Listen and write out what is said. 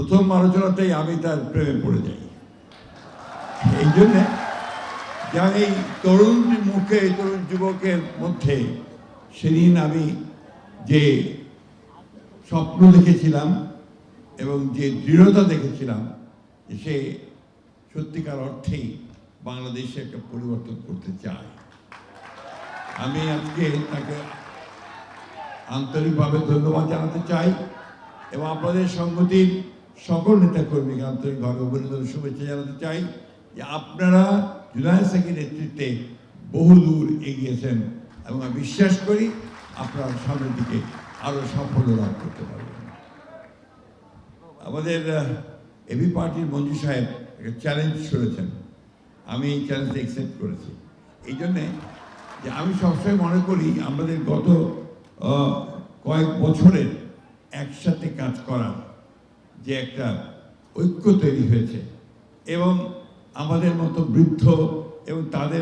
প্রথম আলোচনাতেই আমি তার প্রেমে পড়ে যাই। এই জন্যে যা এই তরুণ মুখে, এই তরুণ যুবকের মধ্যে সেদিন আমি যে স্বপ্ন দেখেছিলাম এবং যে দৃঢ়তা দেখেছিলাম সে সত্যিকার অর্থেই বাংলাদেশে একটা পরিবর্তন করতে চায়। আমি আজকে তাকে আন্তরিকভাবে ধন্যবাদ জানাতে চাই এবং আপনাদের সংগতির সকল নেতাকর্মীকে আন্তরিকভাবে অভিনন্দন শুভেচ্ছা জানাতে চাই যে আপনারা জুলাই সাকির নেতৃত্বে বহু দূর এগিয়েছেন এবং আমি বিশ্বাস করি আপনারা সামনের দিকে আরও সাফল্য লাভ করতে পারবেন। আমাদের এবি পার্টির মঞ্জু সাহেব একটা চ্যালেঞ্জ করেছেন। আমি এই চ্যালেঞ্জটা অ্যাকসেপ্ট করেছি। এই জন্যে যে আমি সবসময় মনে করি আমাদের গত কয়েক বছরের একসাথে কাজ করার যে একটা ঐক্য তৈরি হয়েছে এবং আমাদের মতো বৃদ্ধ এবং তাদের